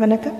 வணக்கம்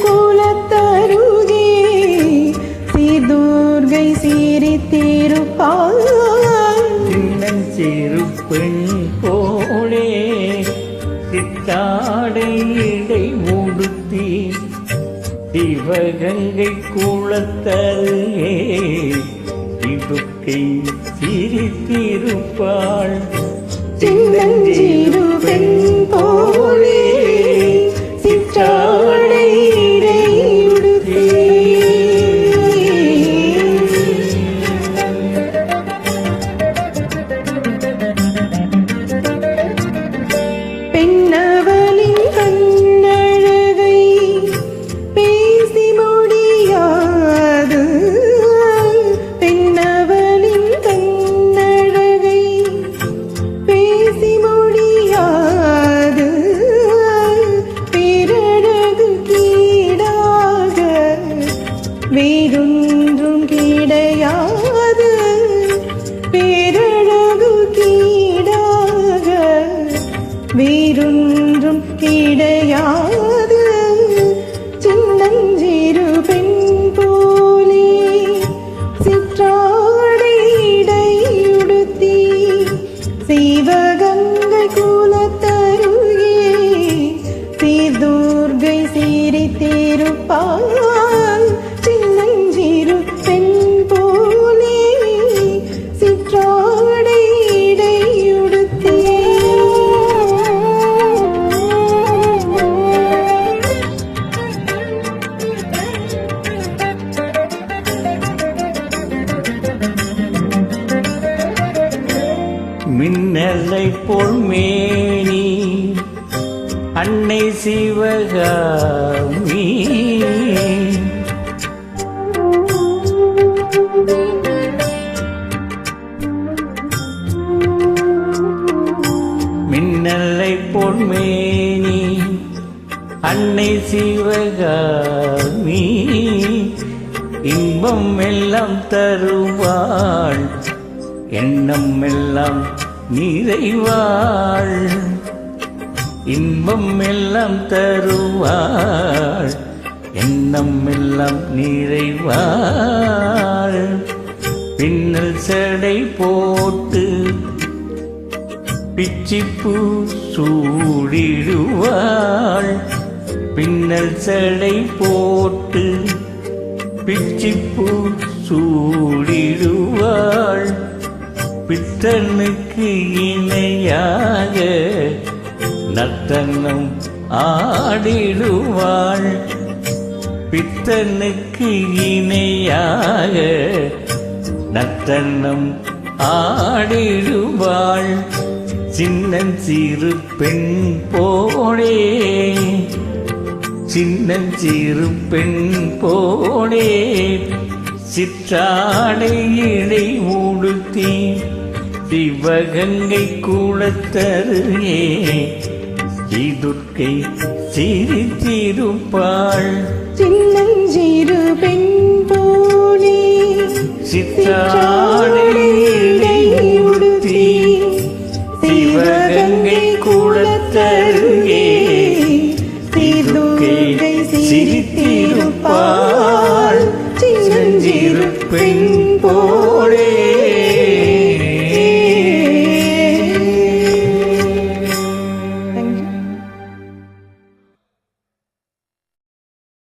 குலத்தருகே சீர்தூர்கை சீரித்திருப்பாள் சின்னஞ்சிறு பெண் போலே சித்தாடை இடை உடுத்தி சிவகங்கை குளத்தருகே இடுக்கை சிரித்திருப்பாள் சின்னஞ்சிறு பெண் வேறொன்றும் கிடையாது. சின்னஞ்சிறு பெண் போலே சிற்றாடை இடையுடுத்தி சிவகங்கை நெல்லை போல் மேனி அன்னை சிவகாமி. மின்னல்லை போல் மேனி அன்னை சிவகாமி. இன்பம் எல்லாம் தருவாள் எண்ணம் எல்லாம் நிறைவாள் இன்பம் எல்லாம் தருவாள். எண்ணம் எல்லாம் நிறைவாள் பின்னல் சடை போட்டு பிச்சிப்பூ சூடிடுவாள் பின்னல் சடை போட்டு பிச்சிப்பூ சூடிடுவாள் பித்தனுக்கு இணையாக நர்த்தனம் ஆடிடுவாள். பித்தனுக்கு இணையாக நர்த்தனம் ஆடிடுவாள். சின்னன் சிறு பெண் போடே சின்னஞ்சிறு பெண் போடே சிற்றாடை இடை உடுத்தி சிவகங்கை கூடத்தருகே ஸ்ரீதுர்க்கை சிரித்திருப்பாள் சின்னஞ்சிறு பெண் போலே சிற்றாடை